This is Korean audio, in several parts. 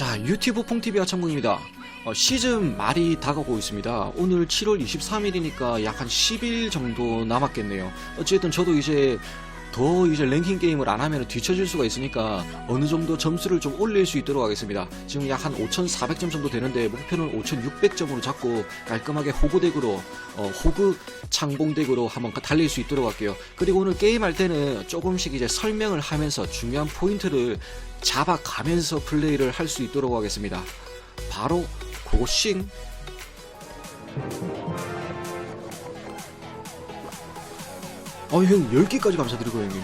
자, 유튜브 퐁TV 아참국입니다. 어, 시즌 말이 다가오고 있습니다. 오늘 7월 23일이니까 약 한 10일 정도 남았겠네요. 어쨌든 저도 이제 더 이제 랭킹 게임을 안 하면 뒤처질 수가 있으니까 어느 정도 점수를 좀 올릴 수 있도록 하겠습니다. 지금 약 한 5,400점 정도 되는데 목표는 5,600점으로 잡고 깔끔하게 호구덱으로 어, 호구 창봉덱으로 한번 달릴 수 있도록 할게요. 그리고 오늘 게임할 때는 조금씩 이제 설명을 하면서 중요한 포인트를 잡아가면서 플레이를 할 수 있도록 하겠습니다. 바로 고고싱 어, 형, 10개까지 감사드리고, 형님.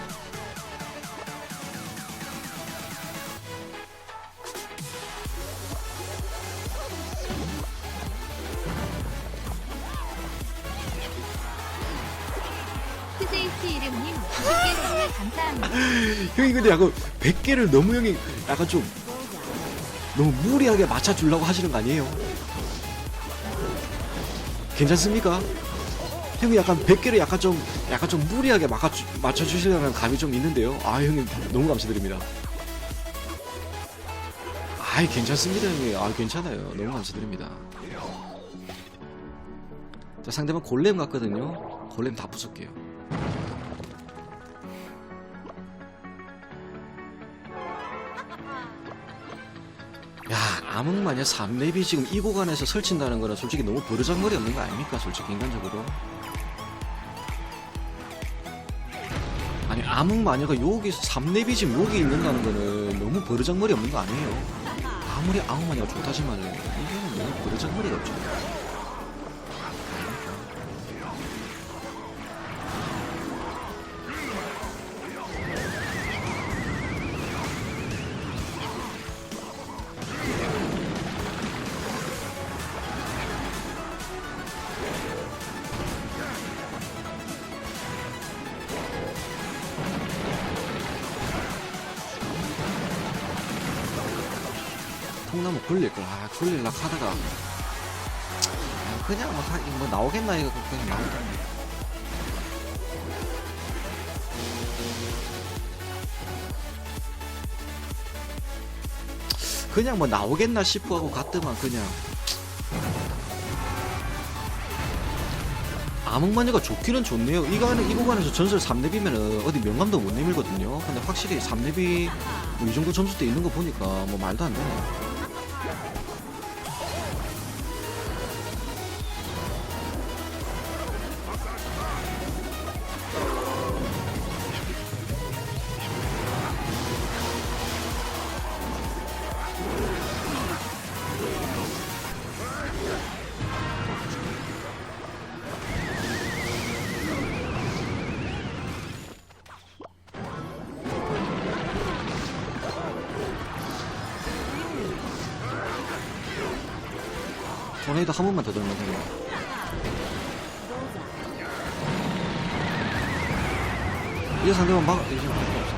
트제이스 이름님 90개 선물 감사합니다. 형이 근데 약간 100개를 너무 형이 약간 좀 너무 무리하게 맞춰주려고 하시는 거 아니에요? 괜찮습니까? 형이 약간 100개를 약간 좀 약간 좀 무리하게 맞춰주, 맞춰주시려는 감이 좀 있는데요. 아 형님 너무 감사드립니다. 아이 괜찮습니다 형님. 아 괜찮아요. 너무 감사드립니다. 자 상대방 골렘 같거든요. 골렘 다 부술게요. 야, 암흑마녀 3렙이 지금 이 구간에서 설친다는 거는 솔직히 너무 버르장머리 없는 거 아닙니까? 솔직히 인간적으로. 아니, 암흑 마녀가 여기서 3렙이 지금 여기 있는다는 거는 너무 버르장머리 없는 거 아니에요? 아무리 암흑 마녀가 좋다지만 이게는 너무 버르장머리가 없죠. 통나무 굴릴 걸, 아, 굴릴라 하다가. 아, 그냥 뭐, 다, 뭐 나오겠나, 이거 그냥 나오겠네. 그냥 뭐 나오겠나 싶어 하고 갔더만 그냥 암흑마녀가 좋기는 좋네요. 이거는 이 구간에서 전설 3렙이면은 어디 명감도 못 내밀거든요. 근데 확실히 3렙이 뭐 이 정도 점수대 있는 거 보니까 뭐 말도 안 되네. 토네이도 한 번만 더 들면 돼요. 이 상대만 막 이제 막을 거 없어.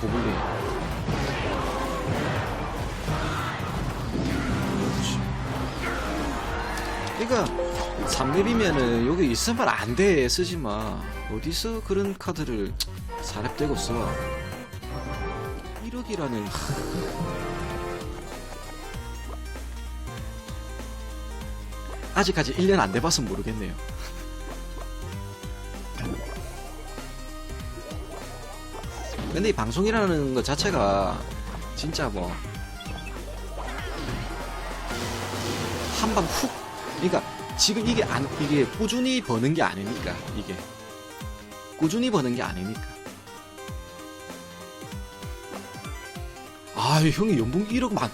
고블린. 그러니까 3렙이면은 여기 있으면 안 돼 쓰지 마. 어디서 그런 카드를 4렙 떼고 써? 1억이라는 아직까지 1년 안 돼봐서 모르겠네요. 근데 이 방송이라는 것 자체가 진짜 뭐 한 방 훅 그러니까 지금 이게 안 이게 꾸준히 버는 게 아니니까 이게 꾸준히 버는 게 아니니까 아 형이 연봉 1억 만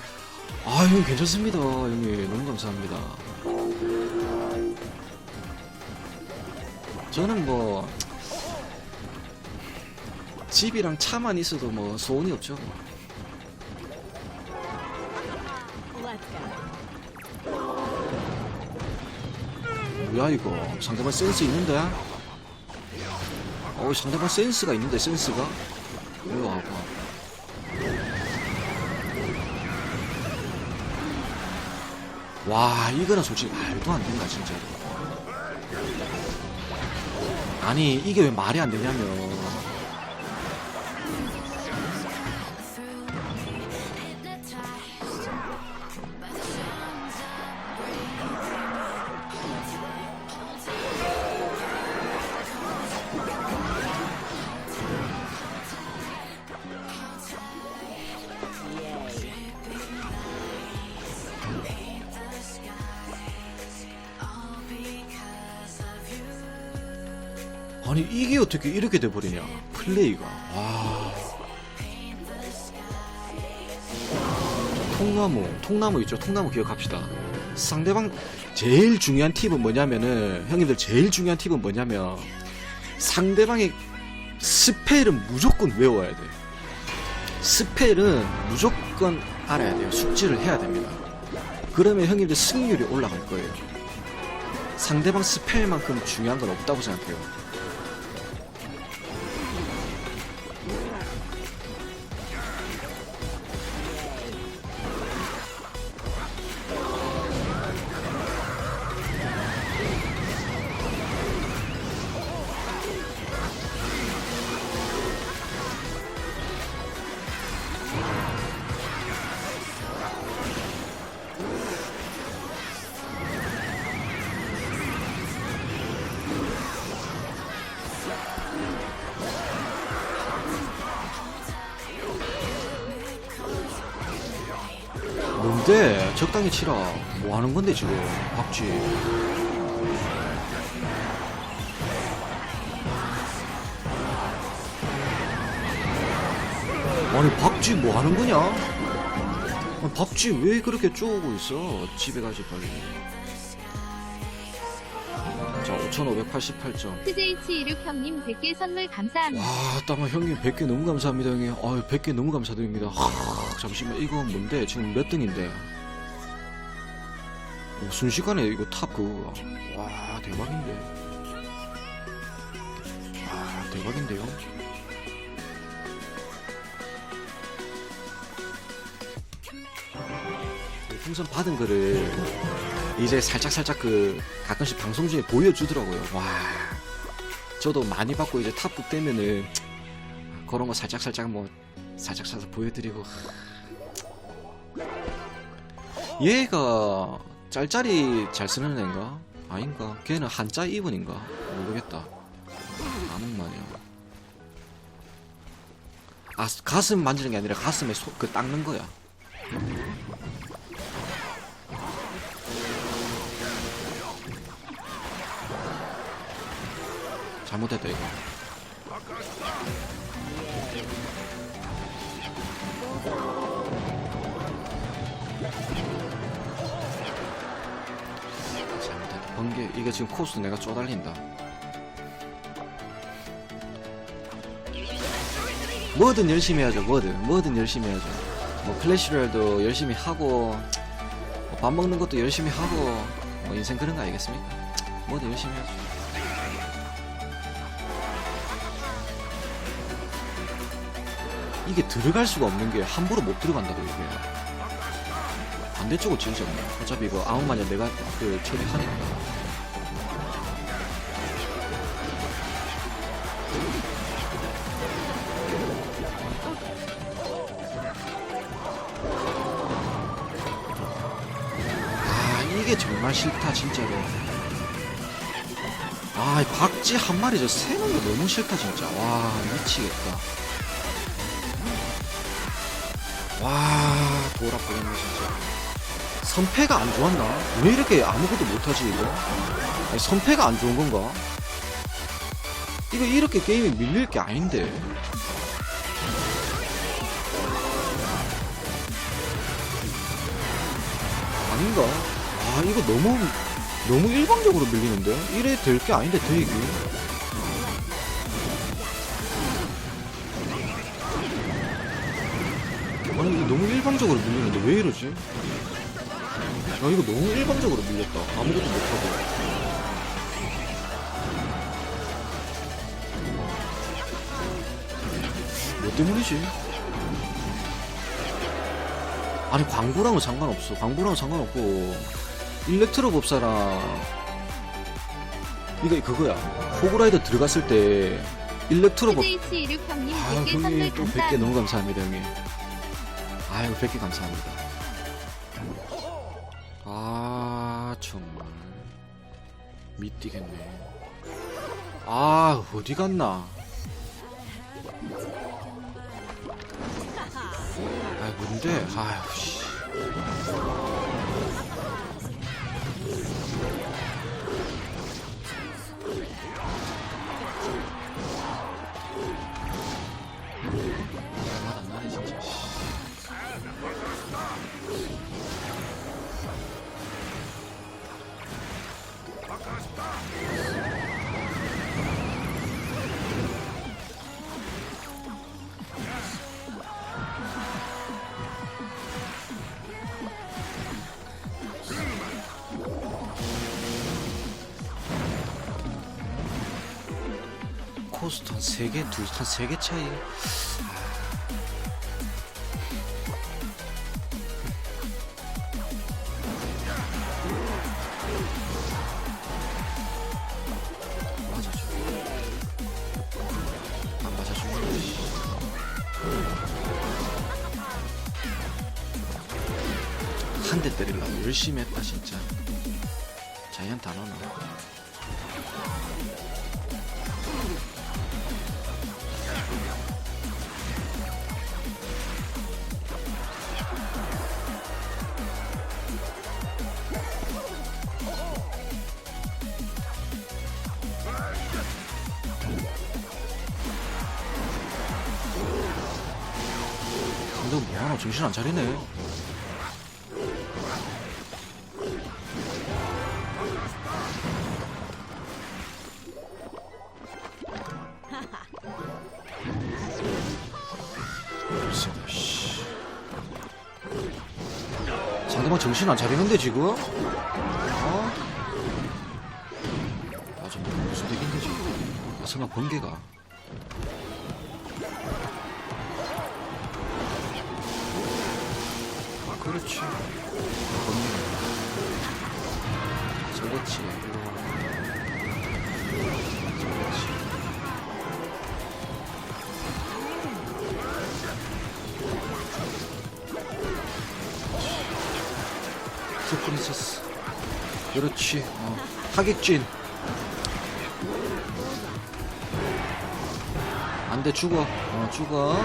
아, 형 괜찮습니다. 형님 너무 감사합니다. 저는 뭐 집이랑 차만 있어도 뭐 소원이 없죠. 뭐야 이거 상대방 센스 있는데? 어 상대방 센스가 있는데 센스가? 이리 와봐. 와 이거는 솔직히 말도 안 된다 진짜 아니 이게 왜 말이 안 되냐면. 아니 이게 어떻게 이렇게 돼버리냐? 플레이가. 와 통나무 통나무 있죠? 통나무 기억합시다. 상대방 제일 중요한 팁은 뭐냐면은 형님들 제일 중요한 팁은 뭐냐면 상대방의 스펠은 무조건 외워야 돼 스펠은 무조건 알아야 돼요. 숙지를 해야 됩니다. 그러면 형님들 승률이 올라갈 거예요. 상대방 스펠만큼 중요한 건 없다고 생각해요 뭔데? 적당히 치라. 뭐 하는 건데, 지금? 박쥐. 아니, 박쥐 뭐 하는 거냐? 박쥐 왜 그렇게 쪼고 있어? 집에 가지, 빨리. 자, 5588점. TJH16 형님 100개 선물 감사합니다. 와, 따마 형님 100개 너무 감사합니다, 형님. 아유, 100개 너무 감사드립니다. 하, 잠시만, 이거 뭔데? 지금 몇 등인데? 오, 순식간에 이거 탑 그거. 와, 대박인데. 아, 대박인데요? 그 풍선 받은 거를 이제 살짝살짝 그 가끔씩 방송 중에 보여주더라고요. 와. 저도 많이 받고 이제 탑급 되면은 그런 거 살짝 살짝 뭐 살짝 살짝 보여드리고. 얘가 짤짤이 잘 쓰는 애인가? 아닌가? 걔는 한자 이분인가? 모르겠다. 아는만이야. 아 가슴 만지는 게 아니라 가슴에 소, 그 닦는 거야 잘못했다 이거 잘못했다. 번개 이거 지금 코스 내가 쪼달린다. 뭐든 열심히 해야죠 뭐든. 뭐든 열심히 해야죠. 뭐 클래시로얄도 열심히 하고 뭐밥 먹는 것도 열심히 하고 뭐 인생 그런 거 아니겠습니까? 뭐든 열심히 해야죠 이게 들어갈 수가 없는 게 함부로 못 들어간다고 이게 반대쪽으로 지우지 않네. 어차피 이거 아무 마냥 내가 그 처리하니까 아 이게 정말 싫다 진짜로. 아이 박쥐 한 마리 저 세는 거 너무 싫다 진짜. 와 미치겠다 와 돌아보겠네 진짜 선패가 안 좋았나? 왜 이렇게 아무것도 못하지 이거? 아니 선패가 안 좋은 건가? 이거 이렇게 게임이 밀릴 게 아닌데 아닌가? 아 이거 너무 너무 일방적으로 밀리는데? 이래 될 게 아닌데 되게 아 일방적으로 밀리는데 왜 이러지? 야 이거 너무 일방적으로 밀렸다 아무것도 못하고 뭐 때문이지? 아니 광고랑은 상관없어 광고랑은 상관없고 일렉트로 법사랑 이거 그거야 호그라이더 들어갔을 때 일렉트로 법 TJH16 형님 아 100개 선물 형님 또 100개 감사합니다. 너무 감사합니다 형님 아유 100개 감사합니다. 아 정말. 미띠겠네. 아 어디 갔나? 아 뭔데? 아유 씨 한 3개, 두, 한 3개 차이. 한 대 때리려고 열심히 했다, 진짜. 자이언트 안 오나? 근데 뭐하나 정신 안 차리네. 상대방 정신 안 차리는데 지금? 어? 맞아, 무슨 얘긴데 지금? 아, 설마 번개가? 그렇지. 번개. 저렇지. 저렇지. 스프린세스. 그렇지. 어. 타격진. 안 돼, 죽어. 어, 죽어.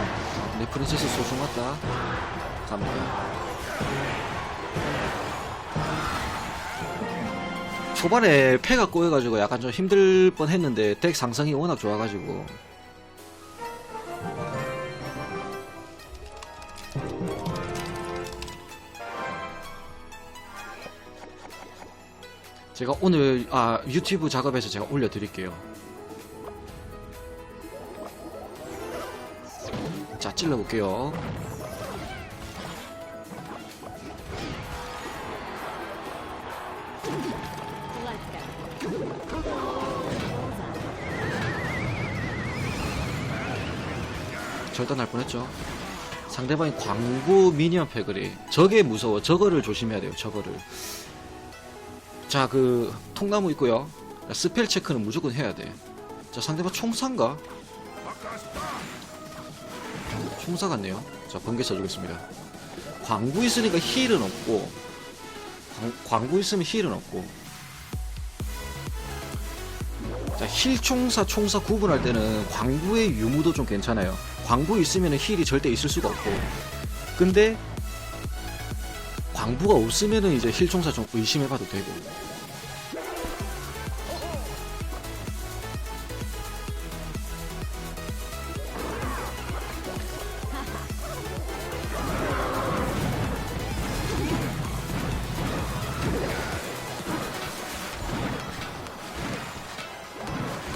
내 프린세스 소중하다. 갑니다. 초반에 패가 꼬여가지고 약간 좀 힘들 뻔 했는데 덱 상성이 워낙 좋아가지고. 제가 오늘 아 유튜브 작업에서 제가 올려드릴게요. 자 찔러볼게요 절단할 뻔했죠. 상대방이 광부 미니언 패거리. 저게 무서워. 저거를 조심해야 돼요. 저거를. 자, 그 통나무 있고요. 스펠 체크는 무조건 해야 돼. 자, 상대방 총사인가? 총사 같네요. 자, 번개 써주겠습니다. 광부 있으니까 힐은 없고, 광, 광부 있으면 힐은 없고. 자, 힐 총사, 총사 구분할 때는 광부의 유무도 좀 괜찮아요. 광부 있으면 힐이 절대 있을 수가 없고. 근데, 광부가 없으면은 이제 힐 총사 좀 의심해봐도 되고.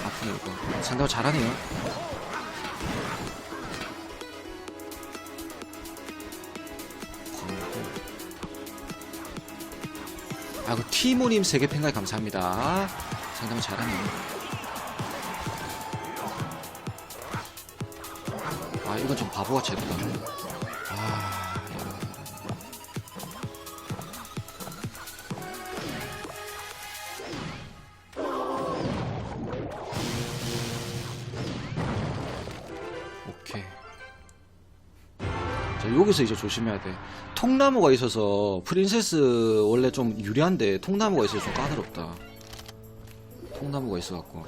아프네, 이거. 상대가 잘하네요. 티모님 세계 팬가이 감사합니다. 상당히 잘하네요. 아, 이건 좀 바보같이 했다. 자, 여기서 이제 조심해야 돼. 통나무가 있어서 프린세스 원래 좀 유리한데 통나무가 있어서 좀 까다롭다. 통나무가 있어갖고.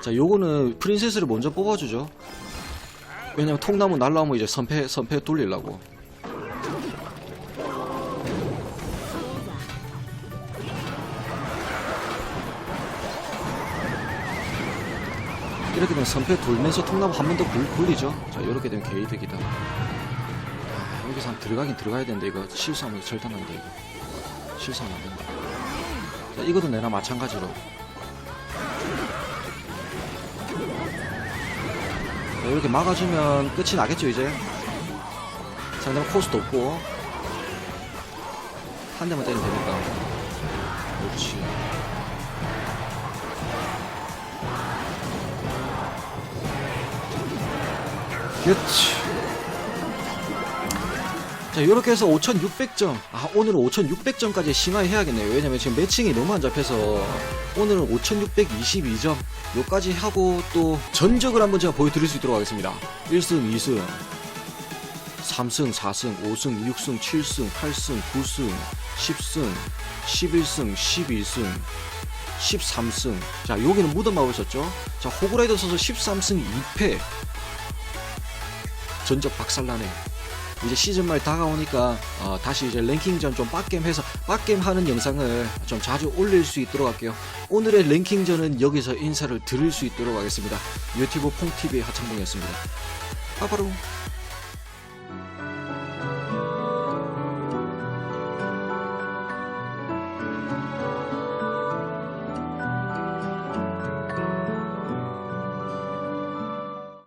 자, 요거는 프린세스를 먼저 뽑아주죠. 왜냐면 통나무 날라오면 이제 선패, 선패 돌리려고. 이렇게 되면 선패 돌면서 통나무 한 번 더 굴리죠. 자, 이렇게 되면 개이득이다. 아, 여기서 한 들어가긴 들어가야 되는데, 이거 실수하면 절단 난다, 이거. 실수하면 안 된다. 자, 이것도 내나 마찬가지로. 자, 이렇게 막아주면 끝이 나겠죠, 이제. 상대방 코스도 없고. 한 대만 때리면 되니까. 그렇지. 그렇지. 자, 이렇게 해서 5,600점. 아, 오늘은 5,600점까지 심화해야겠네요. 왜냐면 지금 매칭이 너무 안 잡혀서 오늘은 5,622점. 요까지 하고 또 전적을 한번 제가 보여드릴 수 있도록 하겠습니다. 1승, 2승, 3승, 4승, 5승, 6승, 7승, 8승, 9승, 10승, 11승, 12승, 13승. 자, 여기는 무덤마을 썼죠. 자, 호그라이더 선수 13승 2패. 전적 박살나네. 이제 시즌 말 다가오니까 어, 다시 이제 랭킹전 좀 빡겜해서 빡겜 하는 영상을 좀 자주 올릴 수 있도록 할게요. 오늘의 랭킹전은 여기서 인사를 드릴 수 있도록 하겠습니다. 유튜브 퐁TV의 하창봉이었습니다. 빠바로.